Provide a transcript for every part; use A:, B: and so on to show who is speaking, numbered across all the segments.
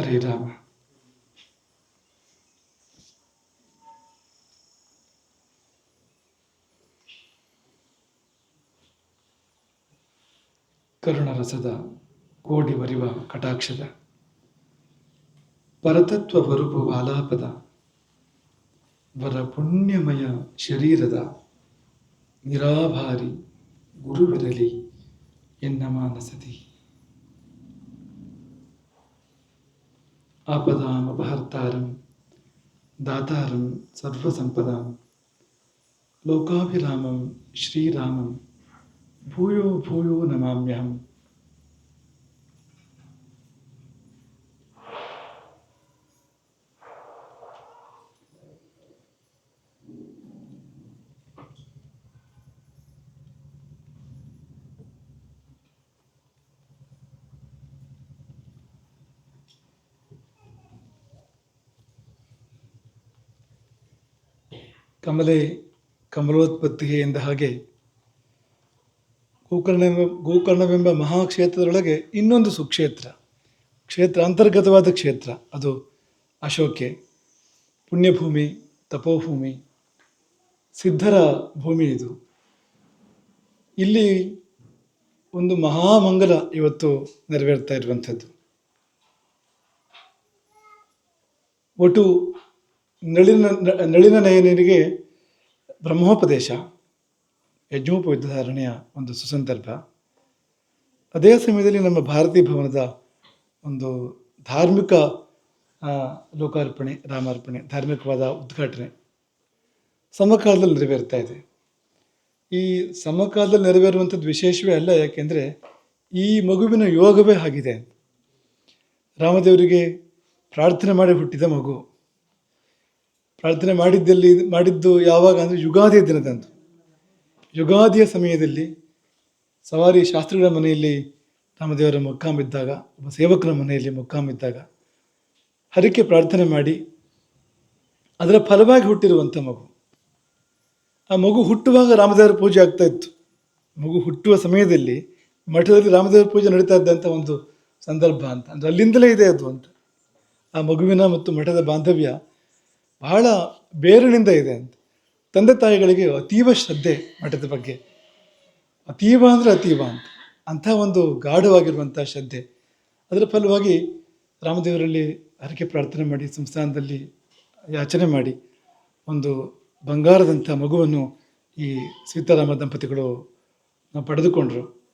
A: ಹರೇ ರಾಮ. ಕರುಣರಸದ ಕೋಡಿ ಬರಿವ ಕಟಾಕ್ಷದ. ಪರತತ್ವ ಬರುಪು ಆಲಾಪದ ವರ ಪುಣ್ಯಮಯ ಶರೀರದ. ನಿರಾಭಾರಿ ಗುರುವಿರಲಿ ಎನ್ನ ಮಾನಸದಿ. ஆபதாம் அபகர்த்தாரம் தாத்தாரம் சர்வசம்பதாம். லோகாபிராமம் ஸ்ரீராமம். பூயோ பூயோ நமாமியம். ಕಮಲೆ ಕಮಲೋತ್ಪತ್ತಿಗೆ ಎಂದ ಹಾಗೆ ಗೋಕರ್ಣವೆಂಬ ಗೋಕರ್ಣವೆಂಬ ಮಹಾಕ್ಷೇತ್ರದೊಳಗೆ ಇನ್ನೊಂದು ಸುಕ್ಷೇತ್ರ, ಕ್ಷೇತ್ರ, ಅಂತರ್ಗತವಾದ ಕ್ಷೇತ್ರ, ಅದು ಅಶೋಕೆ ಪುಣ್ಯಭೂಮಿ, ತಪೋಭೂಮಿ, ಸಿದ್ಧರ ಭೂಮಿ ಇದು. ಇಲ್ಲಿ ಒಂದು ಮಹಾಮಂಗಲ ಇವತ್ತು ನೆರವೇರ್ತಾ ಇರುವಂಥದ್ದು. ಒಟ್ಟು ನಳಿನ ನಳಿನ ನಯನಿಗೆ ಬ್ರಹ್ಮೋಪದೇಶ ಯಜ್ಞೋಪವಿಧಾರಣೆಯ ಒಂದು ಸುಸಂದರ್ಭ. ಅದೇ ಸಮಯದಲ್ಲಿ ನಮ್ಮ ಭಾರತೀಯ ಭವನದ ಒಂದು ಧಾರ್ಮಿಕ ಲೋಕಾರ್ಪಣೆ, ರಾಮಾರ್ಪಣೆ, ಧಾರ್ಮಿಕವಾದ ಉದ್ಘಾಟನೆ ಸಮಕಾಲದಲ್ಲಿ ನೆರವೇರ್ತಾ ಇದೆ. ಈ ಸಮಕಾಲದಲ್ಲಿ ನೆರವೇರುವಂಥದ್ದು ವಿಶೇಷವೇ ಅಲ್ಲ, ಯಾಕೆಂದರೆ ಈ ಮಗುವಿನ ಯೋಗವೇ ಆಗಿದೆ. ರಾಮದೇವರಿಗೆ ಪ್ರಾರ್ಥನೆ ಮಾಡಿ ಹುಟ್ಟಿದ ಮಗು. ಪ್ರಾರ್ಥನೆ ಮಾಡಿದ್ದಲ್ಲಿ, ಮಾಡಿದ್ದು ಯಾವಾಗ ಅಂದರೆ ಯುಗಾದಿಯ ದಿನದಂದು. ಯುಗಾದಿಯ ಸಮಯದಲ್ಲಿ ಸವಾರಿ ಶಾಸ್ತ್ರಿಗಳ ಮನೆಯಲ್ಲಿ ರಾಮದೇವರ ಮೊಕ್ಕಾಮಿದ್ದಾಗ ಒಬ್ಬ ಸೇವಕರ ಮನೆಯಲ್ಲಿ ಮೊಕ್ಕಾಮಿದ್ದಾಗ ಹರಕೆ ಪ್ರಾರ್ಥನೆ ಮಾಡಿ ಅದರ ಫಲವಾಗಿ ಹುಟ್ಟಿರುವಂಥ ಮಗು. ಆ ಮಗು ಹುಟ್ಟುವಾಗ ರಾಮದೇವರ ಪೂಜೆ ಆಗ್ತಾ ಇತ್ತು. ಮಗು ಹುಟ್ಟುವ ಸಮಯದಲ್ಲಿ ಮಠದಲ್ಲಿ ರಾಮದೇವರ ಪೂಜೆ ನಡೀತಾ ಇದ್ದಂಥ ಒಂದು ಸಂದರ್ಭ ಅಂತ. ಅಂದರೆ ಅಲ್ಲಿಂದಲೇ ಇದೆ ಅದು ಅಂತ. ಆ ಮಗುವಿನ ಮತ್ತು ಮಠದ ಬಾಂಧವ್ಯ ಬಹಳ ಬೇರಿನಿಂದ ಇದೆ ಅಂತ. ತಂದೆ ತಾಯಿಗಳಿಗೆ ಅತೀವ ಶ್ರದ್ಧೆ ಮಠದ ಬಗ್ಗೆ. ಅತೀವ ಅಂದರೆ ಅತೀವ ಅಂತ. ಅಂಥ ಒಂದು ಗಾಢವಾಗಿರುವಂಥ ಶ್ರದ್ಧೆ. ಅದರ ಫಲವಾಗಿ ರಾಮದೇವರಲ್ಲಿ ಹರಕೆ ಪ್ರಾರ್ಥನೆ ಮಾಡಿ, ಸಂಸ್ಥಾನದಲ್ಲಿ ಯಾಚನೆ ಮಾಡಿ, ಒಂದು ಬಂಗಾರದಂಥ ಮಗುವನ್ನು ಈ ಸೀತಾರಾಮ ದಂಪತಿಗಳು ಪಡೆದುಕೊಂಡರು.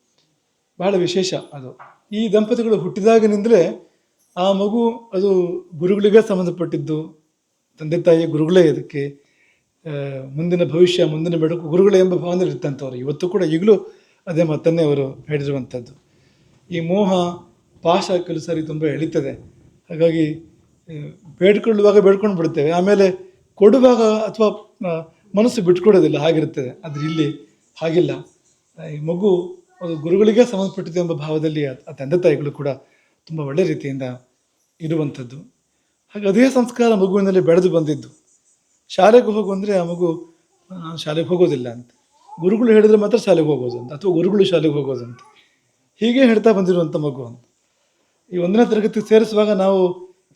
A: ಬಹಳ ವಿಶೇಷ ಅದು. ಈ ದಂಪತಿಗಳು ಹುಟ್ಟಿದಾಗಿನಿಂದಲೇ ಆ ಮಗು ಅದು ಗುರುಗಳಿಗೆ ಸಂಬಂಧಪಟ್ಟಿದ್ದು ತಂದೆ ತಾಯಿ ಗುರುಗಳೇ ಇದಕ್ಕೆ ಮುಂದಿನ ಭವಿಷ್ಯ, ಮುಂದಿನ ಬೆಳಕು ಗುರುಗಳೇ ಎಂಬ ಭಾವನೆ ಇರ್ತಂಥವ್ರು ಇವತ್ತು ಕೂಡ ಈಗಲೂ ಅದೇ ಮತ್ತನ್ನೇ ಅವರು ಹೇಳಿರುವಂಥದ್ದು. ಈ ಮೋಹ ಪಾಶ ಕೆಲವು ಸಾರಿ ತುಂಬ ಎಳಿತದೆ. ಹಾಗಾಗಿ ಬೇಡ್ಕೊಳ್ಳುವಾಗ ಬೇಡ್ಕೊಂಡು ಬಿಡ್ತೇವೆ ಆಮೇಲೆ ಕೊಡುವಾಗ ಅಥವಾ ಮನಸ್ಸು ಬಿಟ್ಕೊಡೋದಿಲ್ಲ, ಹಾಗಿರ್ತದೆ. ಆದರೆ ಇಲ್ಲಿ ಹಾಗಿಲ್ಲ. ಈ ಮಗು ಅದು ಗುರುಗಳಿಗೆ ಸಂಬಂಧಪಟ್ಟಿದೆ ಎಂಬ ಭಾವದಲ್ಲಿ ಆ ತಂದೆ ತಾಯಿಗಳು ಕೂಡ ತುಂಬ ಒಳ್ಳೆ ರೀತಿಯಿಂದ ಇರುವಂಥದ್ದು. ಹಾಗೆ ಅದೇ ಸಂಸ್ಕಾರ ಮಗುವಿನಲ್ಲಿ ಬೆಳೆದು ಬಂದಿದ್ದು. ಶಾಲೆಗೆ ಹೋಗು ಅಂದರೆ ಆ ಮಗು ನಾನು ಶಾಲೆಗೆ ಹೋಗೋದಿಲ್ಲ ಅಂತ. ಗುರುಗಳು ಹೇಳಿದ್ರೆ ಮಾತ್ರ ಶಾಲೆಗೆ ಹೋಗೋದು ಅಂತ, ಅಥವಾ ಗುರುಗಳು ಶಾಲೆಗೆ ಹೋಗೋದು ಅಂತ. ಹೀಗೆ ಹೇಳ್ತಾ ಬಂದಿರುವಂಥ ಮಗು ಅಂತ. ಈ ಒಂದನೇ ತರಗತಿ ಸೇರಿಸುವಾಗ ನಾವು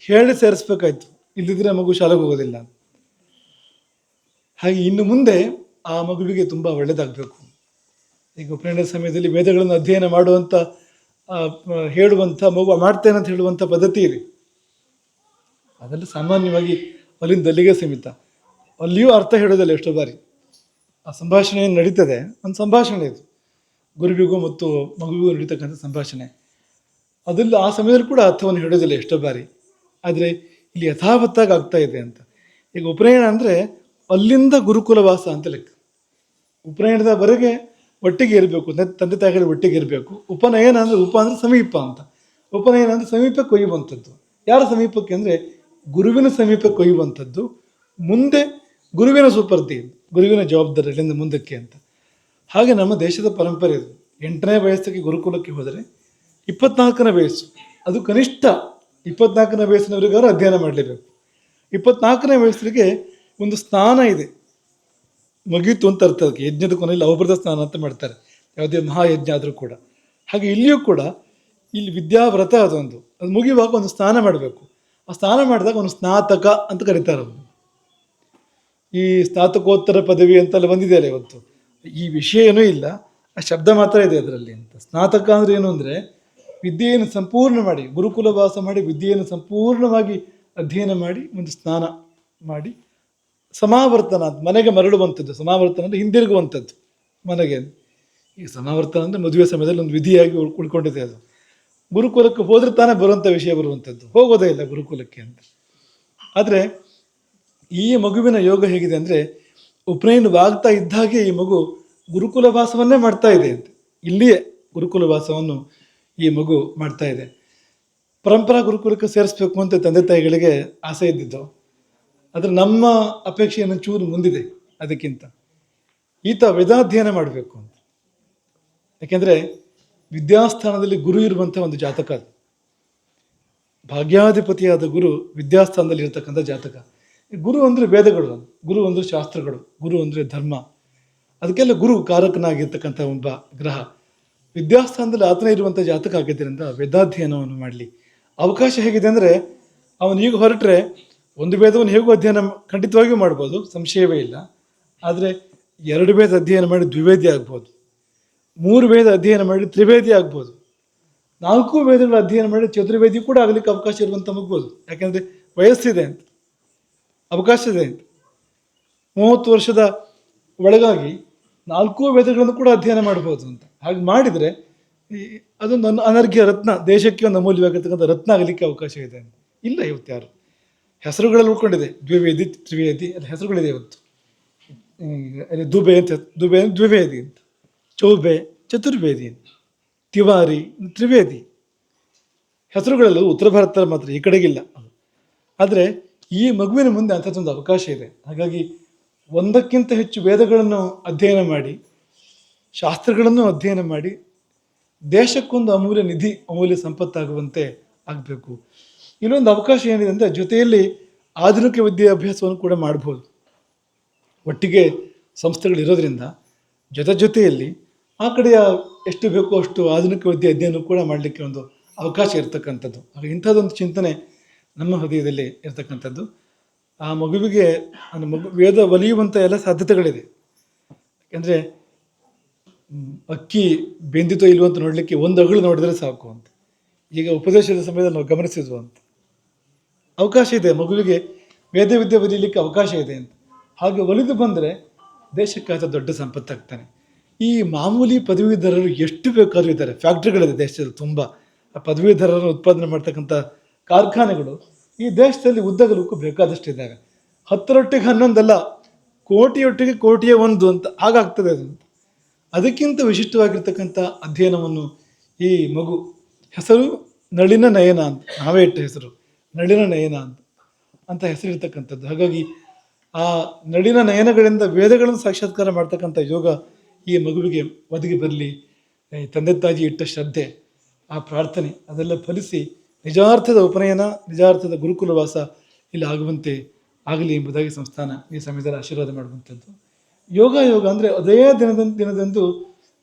A: ಹೇಳಿ ಸೇರಿಸ್ಬೇಕಾಯ್ತು ಇಲ್ಲದಿದ್ರೆ ಮಗು ಶಾಲೆಗೆ ಹೋಗೋದಿಲ್ಲ ಹಾಗೆ ಇನ್ನು ಮುಂದೆ ಆ ಮಗುವಿಗೆ ತುಂಬ ಒಳ್ಳೆಯದಾಗಬೇಕು ಈಗ ಉಪನಯನ ಸಮಯದಲ್ಲಿ ವೇದಗಳನ್ನು ಅಧ್ಯಯನ ಮಾಡುವಂಥ ಹೇಳುವಂಥ ಮಗು ಮಾಡ್ತೇನೆ ಅಂತ ಹೇಳುವಂಥ ಪದ್ಧತಿ ಇದೆ. ಅದೆಲ್ಲ ಸಾಮಾನ್ಯವಾಗಿ ಅಲ್ಲಿಂದ ಅಲ್ಲಿಗೆ ಸೀಮಿತ. ಅಲ್ಲಿಯೂ ಅರ್ಥ ಹೇಳೋದಿಲ್ಲ ಎಷ್ಟೋ ಬಾರಿ. ಆ ಸಂಭಾಷಣೆ ಏನು ನಡೀತದೆ. ಒಂದು ಸಂಭಾಷಣೆ ಇದು. ಗುರುವಿಗೂ ಮತ್ತು ಮಗುವಿಗೂ ನಡೀತಕ್ಕಂಥ ಸಂಭಾಷಣೆ. ಅದಲ್ಲಿ ಆ ಸಮಯದಲ್ಲಿ ಕೂಡ ಅರ್ಥವನ್ನು ಹೇಳೋದಿಲ್ಲ ಎಷ್ಟೋ ಬಾರಿ. ಆದರೆ ಇಲ್ಲಿ ಯಥಾವತ್ತಾಗಿ ಆಗ್ತಾ ಇದೆ ಅಂತ. ಈಗ ಉಪನಯನ ಅಂದರೆ ಅಲ್ಲಿಂದ ಗುರುಕುಲವಾಸ ಅಂತ ಲೆಕ್ಕ. ಉಪನಯನದವರೆಗೆ ಒಟ್ಟಿಗೆ ಇರಬೇಕು. ತಂದೆ ತಾಯಿಗಳು ಒಟ್ಟಿಗೆ ಇರಬೇಕು. ಉಪನಯನ ಅಂದರೆ ಉಪ ಅಂದರೆ ಸಮೀಪ ಅಂತ. ಉಪನಯನ ಅಂದರೆ ಸಮೀಪಕ್ಕೆ ಒಯ್ಯುವಂಥದ್ದು ಯಾರ ಸಮೀಪಕ್ಕೆ ಅಂದರೆ ಗುರುವಿನ ಸಮೀಪಕ್ಕೆ ಒಯ್ಯುವಂಥದ್ದು ಮುಂದೆ ಗುರುವಿನ ಸುಪರ್ದಿ ಗುರುವಿನ ಜವಾಬ್ದಾರಿ ಅಲ್ಲಿಂದ ಮುಂದಕ್ಕೆ ಅಂತ. ಹಾಗೆ ನಮ್ಮ ದೇಶದ ಪರಂಪರೆ ಅದು. ಎಂಟನೇ ವಯಸ್ಸಿಗೆ ಗುರುಕುಲಕ್ಕೆ ಹೋದರೆ ಇಪ್ಪತ್ನಾಲ್ಕನೇ ವಯಸ್ಸು. ಅದು ಕನಿಷ್ಠ ಇಪ್ಪತ್ನಾಲ್ಕನೇ ವಯಸ್ಸಿನವರಿಗಾರು ಅಧ್ಯಯನ ಮಾಡಲೇಬೇಕು. ಇಪ್ಪತ್ನಾಲ್ಕನೇ ವಯಸ್ಸಿಗೆ ಒಂದು ಸ್ನಾನ ಇದೆ. ಮುಗೀತು ಅಂತ ಅರ್ಥ ಅದಕ್ಕೆ. ಯಜ್ಞದ ಕೊನೆಯಲ್ಲಿ ಅವಭೃತ ಸ್ನಾನ ಅಂತ ಮಾಡ್ತಾರೆ. ಯಾವುದೇ ಮಹಾಯಜ್ಞ ಆದರೂ ಕೂಡ. ಹಾಗೆ ಇಲ್ಲಿಯೂ ಕೂಡ ಇಲ್ಲಿ ವಿದ್ಯಾವ್ರತ ಅದೊಂದು. ಅದು ಮುಗಿಯುವಾಗ ಒಂದು ಸ್ನಾನ ಮಾಡಬೇಕು. ಆ ಸ್ನಾನ ಮಾಡಿದಾಗ ಒಂದು ಸ್ನಾತಕ ಅಂತ ಕರೀತಾರೆ ಅವನು ಈ ಸ್ನಾತಕೋತ್ತರ ಪದವಿ ಅಂತೆಲ್ಲ ಬಂದಿದೆಯಲ್ಲ ಇವತ್ತು. ಈ ವಿಷಯ ಏನೂ ಇಲ್ಲ. ಆ ಶಬ್ದ ಮಾತ್ರ ಇದೆ ಅದರಲ್ಲಿ ಅಂತ. ಸ್ನಾತಕ ಅಂದ್ರೆ ಏನು ಅಂದರೆ ವಿದ್ಯೆಯನ್ನು ಸಂಪೂರ್ಣ ಮಾಡಿ ಗುರುಕುಲ ವಾಸ ಮಾಡಿ, ವಿದ್ಯೆಯನ್ನು ಸಂಪೂರ್ಣವಾಗಿ ಅಧ್ಯಯನ ಮಾಡಿ, ಒಂದು ಸ್ನಾನ ಮಾಡಿ, ಸಮಾವರ್ತನ ಅಂತ, ಮನೆಗೆ ಮರಳುವಂಥದ್ದು. ಸಮಾವರ್ತನ ಅಂದರೆ ಹಿಂದಿರುಗುವಂಥದ್ದು ಮನೆಗೆ. ಈ ಸಮಾವರ್ತನ ಅಂದರೆ ಮದುವೆ ಸಮಯದಲ್ಲಿ ಒಂದು ವಿಧಿಯಾಗಿ ಉಳ್- ಉಳ್ಕೊಂಡಿದೆ ಅದು. ಗುರುಕುಲಕ್ಕೆ ಹೋದ್ರೆ ತಾನೇ ಬರುವಂಥ ವಿಷಯ ಬರುವಂಥದ್ದು ಹೋಗೋದೇ ಇಲ್ಲ ಗುರುಕುಲಕ್ಕೆ ಅಂತ. ಆದರೆ ಈ ಮಗುವಿನ ಯೋಗ ಹೇಗಿದೆ ಅಂದರೆ ಉಪನಯನವಾಗ್ತಾ ಇದ್ದಾಗೆ ಈ ಮಗು ಗುರುಕುಲ ವಾಸವನ್ನೇ ಮಾಡ್ತಾ ಇದೆ ಅಂತ. ಇಲ್ಲಿಯೇ ಗುರುಕುಲ ವಾಸವನ್ನು ಈ ಮಗು ಮಾಡ್ತಾ ಇದೆ. ಪರಂಪರಾ ಗುರುಕುಲಕ್ಕೆ ಸೇರಿಸ್ಬೇಕು ಅಂತ ತಂದೆ ತಾಯಿಗಳಿಗೆ ಆಸೆ ಇದ್ದಿದ್ದು. ಆದರೆ ನಮ್ಮ ಅಪೇಕ್ಷೆಯನ್ನು ಚೂರು ಮುಂದಿದೆ ಅದಕ್ಕಿಂತ. ಈತ ವೇದಾಧ್ಯಯನ ಮಾಡಬೇಕು ಅಂತ. ಯಾಕೆಂದರೆ ವಿದ್ಯಾಸ್ಥಾನದಲ್ಲಿ ಗುರು ಇರುವಂಥ ಒಂದು ಜಾತಕ ಅದು. ಭಾಗ್ಯಾಧಿಪತಿಯಾದ ಗುರು ವಿದ್ಯಾಸ್ಥಾನದಲ್ಲಿ ಇರತಕ್ಕಂಥ ಜಾತಕ. ಗುರು ಅಂದರೆ ವೇದಗಳು, ಗುರು ಅಂದರೆ ಶಾಸ್ತ್ರಗಳು, ಗುರು ಅಂದರೆ ಧರ್ಮ. ಅದಕ್ಕೆಲ್ಲ ಗುರು ಕಾರಕನಾಗಿರ್ತಕ್ಕಂಥ ಒಬ್ಬ ಗ್ರಹ. ವಿದ್ಯಾಸ್ಥಾನದಲ್ಲಿ ಆತನೇ ಇರುವಂಥ ಜಾತಕ ಆಗಿದ್ದರಿಂದ ವೇದಾಧ್ಯಯನವನ್ನು ಮಾಡಲಿ. ಅವಕಾಶ ಹೇಗಿದೆ ಅಂದರೆ ಅವನು ಈಗ ಹೊರಟ್ರೆ ಒಂದು ವೇದವನ್ನು ಹೇಗೂ ಅಧ್ಯಯನ ಖಂಡಿತವಾಗಿಯೂ ಮಾಡ್ಬೋದು, ಸಂಶಯವೇ ಇಲ್ಲ. ಆದರೆ ಎರಡು ವೇದ ಅಧ್ಯಯನ ಮಾಡಿ ದ್ವಿವೇದಿ ಆಗ್ಬೋದು. ಮೂರು ವೇದ ಅಧ್ಯಯನ ಮಾಡಿ ತ್ರಿವೇದಿ ಆಗ್ಬೋದು. ನಾಲ್ಕು ವೇದಗಳ ಅಧ್ಯಯನ ಮಾಡಿ ಚತುರ್ವೇದಿ ಕೂಡ ಆಗಲಿಕ್ಕೆ ಅವಕಾಶ ಇರುವಂಥ ಮಗ್ಬೋದು. ಯಾಕೆಂದರೆ ವಯಸ್ಸಿದೆ ಅಂತ. ಅವಕಾಶ ಇದೆ ಅಂತ. ಮೂವತ್ತು ವರ್ಷದ ಒಳಗಾಗಿ ನಾಲ್ಕು ವೇದಗಳನ್ನು ಕೂಡ ಅಧ್ಯಯನ ಮಾಡ್ಬೋದು ಅಂತ. ಹಾಗೆ ಮಾಡಿದರೆ ಅದೊಂದು ಅನ- ಅನರ್ಘ್ಯ ರತ್ನ, ದೇಶಕ್ಕೆ ಒಂದು ಅಮೂಲ್ಯವಾಗಿರ್ತಕ್ಕಂಥ ರತ್ನ ಆಗಲಿಕ್ಕೆ ಅವಕಾಶ ಇದೆ ಅಂತ. ಇಲ್ಲ ಇವತ್ತು ಯಾರು. ಹೆಸರುಗಳಲ್ಲಿ ಉಳ್ಕೊಂಡಿದೆ. ದ್ವಿವೇದಿ, ತ್ರಿವೇದಿ ಅಲ್ಲಿ ಹೆಸರುಗಳಿದೆ ಇವತ್ತು. ದುಬೆ ಅಂತ, ದುಬೆ ದ್ವಿವೇದಿ ಅಂತ. ಚೌಬೆ, ಚತುರ್ವೇದಿ, ತಿವಾರಿ, ತ್ರಿವೇದಿ. ಹೆಸರುಗಳೆಲ್ಲ ಉತ್ತರ ಭಾರತ ಮಾತ್ರ, ಈ ಕಡೆಗಿಲ್ಲ ಆದರೆ ಈ ಮಗುವಿನ ಮುಂದೆ ಅಂಥದ್ದೊಂದು ಅವಕಾಶ ಇದೆ. ಹಾಗಾಗಿ ಒಂದಕ್ಕಿಂತ ಹೆಚ್ಚು ವೇದಗಳನ್ನು ಅಧ್ಯಯನ ಮಾಡಿ, ಶಾಸ್ತ್ರಗಳನ್ನು ಅಧ್ಯಯನ ಮಾಡಿ, ದೇಶಕ್ಕೊಂದು ಅಮೂಲ್ಯ ನಿಧಿ, ಅಮೂಲ್ಯ ಸಂಪತ್ತಾಗುವಂತೆ ಆಗಬೇಕು. ಇನ್ನೊಂದು ಅವಕಾಶ ಏನಿದೆ ಅಂದರೆ ಜೊತೆಯಲ್ಲಿ ಆಧುನಿಕ ವಿದ್ಯಾಭ್ಯಾಸವನ್ನು ಕೂಡ ಮಾಡ್ಬೋದು. ಒಟ್ಟಿಗೆ ಸಂಸ್ಥೆಗಳು ಇರೋದ್ರಿಂದ ಜೊತೆ ಜೊತೆಯಲ್ಲಿ ಆ ಕಡೆಯ ಎಷ್ಟು ಬೇಕೋ ಅಷ್ಟು ಆಧುನಿಕ ವಿದ್ಯೆ ಅಧ್ಯಯನ ಕೂಡ ಮಾಡಲಿಕ್ಕೆ ಒಂದು ಅವಕಾಶ ಇರತಕ್ಕಂಥದ್ದು. ಹಾಗೆ ಇಂಥದ್ದೊಂದು ಚಿಂತನೆ ನಮ್ಮ ಹೃದಯದಲ್ಲಿ ಇರತಕ್ಕಂಥದ್ದು. ಆ ಮಗುವಿಗೆ ಮಗು, ವೇದ ಒಲಿಯುವಂಥ ಎಲ್ಲ ಸಾಧ್ಯತೆಗಳಿದೆ. ಯಾಕೆಂದರೆ ಅಕ್ಕಿ ಬೆಂದಿತೋ ಇಲ್ವೋ ಅಂತ ನೋಡಲಿಕ್ಕೆ ಒಂದು ಅಗಳು ನೋಡಿದ್ರೆ ಸಾಕು ಅಂತ. ಈಗ ಉಪದೇಶದ ಸಮಯದಲ್ಲಿ ನಾವು ಗಮನಿಸಿದ್ವು ಅಂತ. ಅವಕಾಶ ಇದೆ, ಮಗುವಿಗೆ ವೇದ ವಿದ್ಯೆ ಒಲಿಯಲಿಕ್ಕೆ ಅವಕಾಶ ಇದೆ ಅಂತ. ಹಾಗೆ ಒಲಿದು ಬಂದರೆ ದೇಶಕ್ಕೆ ಆತ ದೊಡ್ಡ ಸಂಪತ್ತಾಗ್ತಾನೆ. ಈ ಮಾಮೂಲಿ ಪದವೀಧರರು ಎಷ್ಟು ಬೇಕಾದರೂ ಇದ್ದಾರೆ. ಫ್ಯಾಕ್ಟ್ರಿಗಳಿದೆ ದೇಶದಲ್ಲಿ ತುಂಬ. ಪದವೀಧರರು ಉತ್ಪಾದನೆ ಮಾಡ್ತಕ್ಕಂಥ ಕಾರ್ಖಾನೆಗಳು ಈ ದೇಶದಲ್ಲಿ ಉದ್ದಗಲಕ್ಕೂ ಬೇಕಾದಷ್ಟು ಇದ್ದಾವೆ ಹತ್ತರೊಟ್ಟಿಗೆ ಹನ್ನೊಂದಲ್ಲ, ಕೋಟಿಯೊಟ್ಟಿಗೆ ಕೋಟಿಯೇ ಒಂದು ಅಂತ ಹಾಗಾಗ್ತದೆ ಅದು. ಅದಕ್ಕಿಂತ ವಿಶಿಷ್ಟವಾಗಿರ್ತಕ್ಕಂಥ ಅಧ್ಯಯನವನ್ನು ಈ ಮಗು ಹೆಸರು ನಳಿನ ನಯನ ಅಂತ, ನಾವೇ ಇಟ್ಟ ಹೆಸರು ನಳಿನ ನಯನ ಅಂತ ಅಂತ ಹೆಸರಿರ್ತಕ್ಕಂಥದ್ದು. ಹಾಗಾಗಿ ಆ ನಳಿನ ನಯನಗಳಿಂದ ವೇದಗಳನ್ನು ಸಾಕ್ಷಾತ್ಕಾರ ಮಾಡ್ತಕ್ಕಂಥ ಯೋಗ ಈ ಮಗುವಿಗೆ ಒದಗಿ ಬರಲಿ ತಂದೆ ತಾಯಿ ಇಟ್ಟ ಶ್ರದ್ಧೆ, ಆ ಪ್ರಾರ್ಥನೆ, ಅದೆಲ್ಲ ಫಲಿಸಿ ನಿಜಾರ್ಥದ ಉಪನಯನ, ನಿಜಾರ್ಥದ ಗುರುಕುಲವಾಸ ಇಲ್ಲಿ ಆಗುವಂತೆ ಆಗಲಿ ಎಂಬುದಾಗಿ ಸಂಸ್ಥಾನ ಈ ಸಮಯದಲ್ಲಿ ಆಶೀರ್ವಾದ ಮಾಡುವಂಥದ್ದು. ಯೋಗ ಯೋಗ ಅಂದರೆ ಅದೇ ದಿನದ, ದಿನದಂದು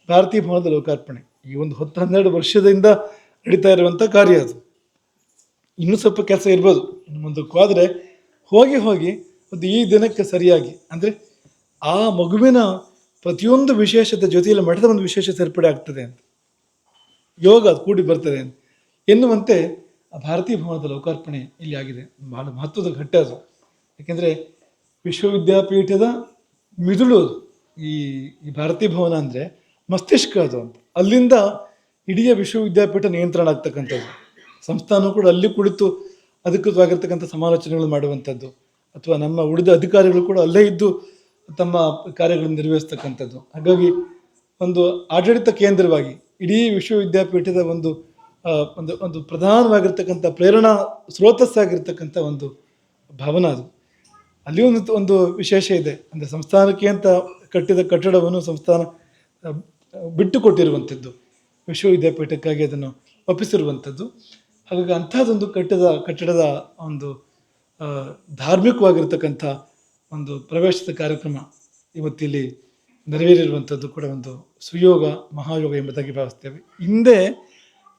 A: ಭಾರತೀಯ ಭವನದ ಲೋಕಾರ್ಪಣೆ. ಈ ಒಂದು ಹತ್ತು ಹನ್ನೆರಡು ವರ್ಷದಿಂದ ನಡೀತಾ ಇರುವಂಥ ಕಾರ್ಯ ಅದು. ಇನ್ನೂ ಸ್ವಲ್ಪ ಕೆಲಸ ಇರ್ಬೋದು. ಇನ್ನು ಮುಂದಕ್ಕೆ ಹೋಗಿ ಹೋಗಿ ಒಂದು ಈ ದಿನಕ್ಕೆ ಸರಿಯಾಗಿ ಅಂದರೆ ಆ ಮಗುವಿನ ಪ್ರತಿಯೊಂದು ವಿಶೇಷತೆ ಜೊತೆಯಲ್ಲಿ ಮಠದ ಒಂದು ವಿಶೇಷ ಸೇರ್ಪಡೆ ಆಗ್ತದೆ ಅಂತ. ಯೋಗ ಅದು ಕೂಡಿ ಬರ್ತದೆ ಅಂತ. ಎನ್ನುವಂತೆ ಆ ಭಾರತೀಯ ಭವನದ ಲೋಕಾರ್ಪಣೆ ಇಲ್ಲಿ ಆಗಿದೆ. ಬಹಳ ಮಹತ್ವದ ಘಟ್ಟ ಅದು. ಯಾಕೆಂದರೆ ವಿಶ್ವವಿದ್ಯಾಪೀಠದ ಮಿದುಳು ಈ ಈ ಭಾರತೀಯ ಭವನ ಅಂದರೆ ಮಸ್ತಿಷ್ಕ ಅದು ಅಂತ. ಅಲ್ಲಿಂದ ಇಡೀ ವಿಶ್ವವಿದ್ಯಾಪೀಠ ನಿಯಂತ್ರಣ ಆಗ್ತಕ್ಕಂಥದ್ದು. ಸಂಸ್ಥಾನವು ಕೂಡ ಅಲ್ಲಿ ಕುಳಿತು ಅಧಿಕೃತವಾಗಿರ್ತಕ್ಕಂಥ ಸಮಾಲೋಚನೆಗಳು ಮಾಡುವಂಥದ್ದು. ಅಥವಾ ನಮ್ಮ ಉಳಿದ ಅಧಿಕಾರಿಗಳು ಕೂಡ ಅಲ್ಲೇ ಇದ್ದು ತಮ್ಮ ಕಾರ್ಯಗಳನ್ನು ನಿರ್ವಹಿಸ್ತಕ್ಕಂಥದ್ದು ಹಾಗಾಗಿ ಒಂದು ಆಡಳಿತ ಕೇಂದ್ರವಾಗಿ ಇಡೀ ವಿಶ್ವವಿದ್ಯಾಪೀಠದ ಒಂದು ಒಂದು ಒಂದು ಪ್ರಧಾನವಾಗಿರ್ತಕ್ಕಂಥ ಪ್ರೇರಣಾ ಸ್ರೋತಸ್ಸಾಗಿರ್ತಕ್ಕಂಥ ಒಂದು ಭವನ ಅದು. ಅಲ್ಲಿ ಒಂದು ಒಂದು ವಿಶೇಷ ಇದೆ. ಅಂದರೆ ಸಂಸ್ಥಾನಕ್ಕೆ ಅಂತ ಕಟ್ಟಿದ ಕಟ್ಟಡವನ್ನು ಸಂಸ್ಥಾನ ಬಿಟ್ಟು ಕೊಟ್ಟಿರುವಂಥದ್ದು ವಿಶ್ವವಿದ್ಯಾಪೀಠಕ್ಕಾಗಿ ಅದನ್ನು ಒಪ್ಪಿಸಿರುವಂಥದ್ದು. ಹಾಗಾಗಿ ಅಂಥದ್ದೊಂದು ಕಟ್ಟದ, ಕಟ್ಟಡದ ಒಂದು ಧಾರ್ಮಿಕವಾಗಿರ್ತಕ್ಕಂಥ ಒಂದು ಪ್ರವೇಶದ ಕಾರ್ಯಕ್ರಮ ಇವತ್ತಿಲ್ಲಿ ನೆರವೇರಿರುವಂಥದ್ದು ಕೂಡ ಒಂದು ಸುಯೋಗ, ಮಹಾಯೋಗ ಎಂಬುದಾಗಿ ಭಾವಿಸ್ತೇವೆ. ಹಿಂದೆ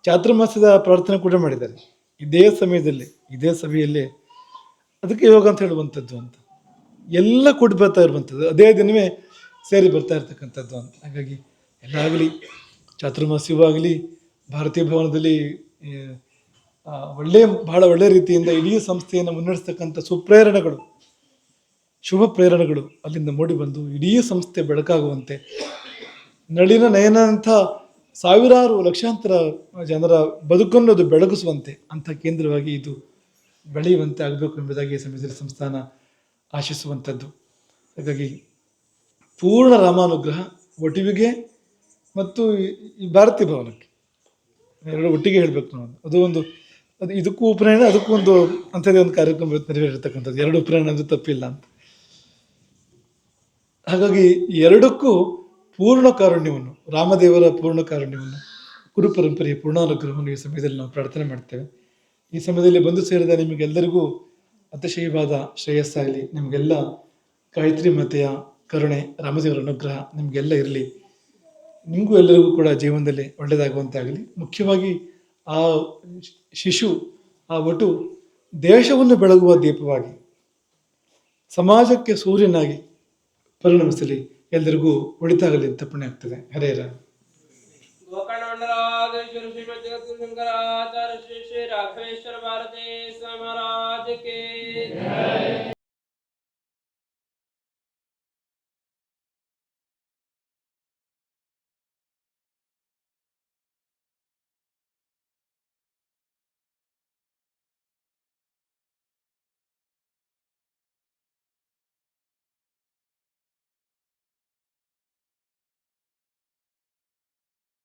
A: ಚಾತುರ್ಮಾಸದ ಪ್ರಾರ್ಥನೆ ಕೂಡ ಮಾಡಿದ್ದಾರೆ. ಇದೇ ಸಮಯದಲ್ಲಿ, ಇದೇ ಸಭೆಯಲ್ಲಿ ಅದಕ್ಕೆ ಯೋಗ ಅಂತ ಹೇಳುವಂಥದ್ದು ಅಂತ. ಎಲ್ಲ ಕೂಡಿ ಬರ್ತಾ ಇರುವಂಥದ್ದು. ಅದೇ ದಿನವೇ ಸೇರಿ ಬರ್ತಾ ಇರ್ತಕ್ಕಂಥದ್ದು ಅಂತ. ಹಾಗಾಗಿ ಎಲ್ಲ ಆಗಲಿ ಚಾತುರ್ಮಾಸ್ಯವೂ ಆಗಲಿ ಭಾರತೀಯ ಭವನದಲ್ಲಿ ಒಳ್ಳೆಯ ಬಹಳ ಒಳ್ಳೆಯ ರೀತಿಯಿಂದ ಇಡೀ ಸಂಸ್ಥೆಯನ್ನು ಮುನ್ನಡೆಸ್ತಕ್ಕಂಥ ಸುಪ್ರೇರಣೆಗಳು ಶುಭ ಪ್ರೇರಣೆಗಳು ಅಲ್ಲಿಂದ ಮೂಡಿ ಬಂದು ಇಡೀ ಸಂಸ್ಥೆ ಬೆಳಕಾಗುವಂತೆ. ನಳಿನ ನಯನಂಥ ಸಾವಿರಾರು ಲಕ್ಷಾಂತರ ಜನರ ಬದುಕನ್ನು ಅದು ಬೆಳಗಿಸುವಂತೆ ಅಂಥ ಕೇಂದ್ರವಾಗಿ ಇದು ಬೆಳೆಯುವಂತೆ ಆಗಬೇಕು ಎಂಬುದಾಗಿ ಸಮಿತಿ ಸಂಸ್ಥಾನ ಆಶಿಸುವಂಥದ್ದು. ಹಾಗಾಗಿ ಪೂರ್ಣ ರಾಮಾನುಗ್ರಹ ಒಟಿವಿಗೆ ಮತ್ತು ಈ- ಭಾರತೀಯ ಭವನಕ್ಕೆ. ಎರಡು ಒಟ್ಟಿಗೆ ಹೇಳಬೇಕು ನಾನು. ಅದು ಒಂದು, ಅದು ಇದಕ್ಕೂ ಉಪನಯನ, ಅದಕ್ಕೂ ಒಂದು ಅಂಥದ್ದೇ ಒಂದು ಕಾರ್ಯಕ್ರಮ ನೆರವೇರಿರ್ತಕ್ಕಂಥದ್ದು ಎರಡು ಉಪನಯನ ಅಂದರೆ ತಪ್ಪಿಲ್ಲ ಅಂತ. ಹಾಗಾಗಿ ಎರಡಕ್ಕೂ ಪೂರ್ಣ ಕಾರುಣ್ಯವನ್ನು, ರಾಮದೇವರ ಪೂರ್ಣ ಕಾರುಣ್ಯವನ್ನು, ಗುರು ಪರಂಪರೆಯ ಪೂರ್ಣಾನುಗ್ರಹವನ್ನು ಈ ಸಮಯದಲ್ಲಿ ನಾವು ಪ್ರಾರ್ಥನೆ ಮಾಡ್ತೇವೆ. ಈ ಸಮಯದಲ್ಲಿ ಬಂದು ಸೇರಿದ ನಿಮಗೆಲ್ಲರಿಗೂ ಅತಿಶಯವಾದ ಶ್ರೇಯಸ್ಸಾಗಲಿ. ನಿಮಗೆಲ್ಲ ಗಾಯತ್ರಿ ಮತೆಯ ಕರುಣೆ, ರಾಮದೇವರ ಅನುಗ್ರಹ ನಿಮಗೆಲ್ಲ ಇರಲಿ. ನಿಮಗೂ ಎಲ್ಲರಿಗೂ ಕೂಡ ಜೀವನದಲ್ಲಿ ಒಳ್ಳೆಯದಾಗುವಂತಾಗಲಿ. ಮುಖ್ಯವಾಗಿ ಆ ಶಿಶು, ಆ ಒಟು ದೇಶವನ್ನು ಬೆಳಗುವ ದೀಪವಾಗಿ, ಸಮಾಜಕ್ಕೆ ಸೂರ್ಯನಾಗಿ ಪರಿಣಮಿಸಲಿ. ಎಲ್ಲರಿಗೂ ಒಳಿತಾಗಲಿ ಅಂತ ಪುಣ್ಯ ಆಗ್ತದೆ.
B: ಹರೇರ ಗೋಕರ್ಣ ಶ್ರೀ ಶ್ರೀ ರಾಘವೇಶ್ವರ